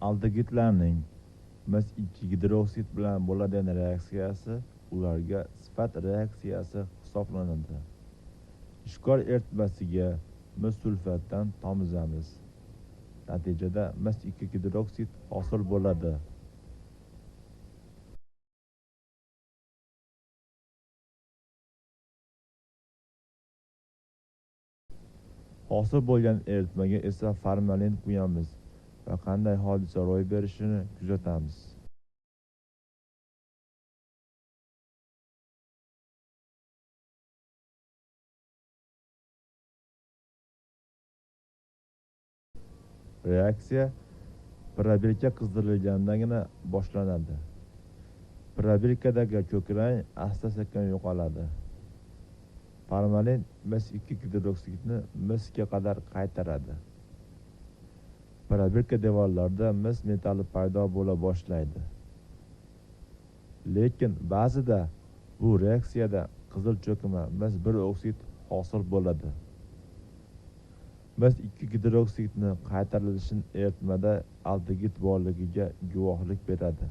aldegidlarning mis gidroksid bilan bo'ladigan reaksiyasi ularga sifat reaksiyasi hisoblanadi. Ishkor eritmasiga mis sulfatdan tomizamiz. Natijada mis gidroksid hosil bo'ladi. Hosil bo'lgan eritmaga esa formalin quyamiz. Va qanday hodisa ro'y berishini kuzatamiz. Reaksiya probirka qizdirilgandagina boshlanadi. Probirkadagi ko'krang asta sekin yo'qoladi. Formalin mis ikki gidroksidni misga qadar qaytaradi. Probirka devorlarida mis metalli paydo bo'la boshlaydi. Lekin ba'zida bu reaksiyada qizil cho'kma mis bir oksid hosil bo'ladi. Mis ikki gidroksidni qaytarilishini eritmada aldegid borligiga guvohlik beradi.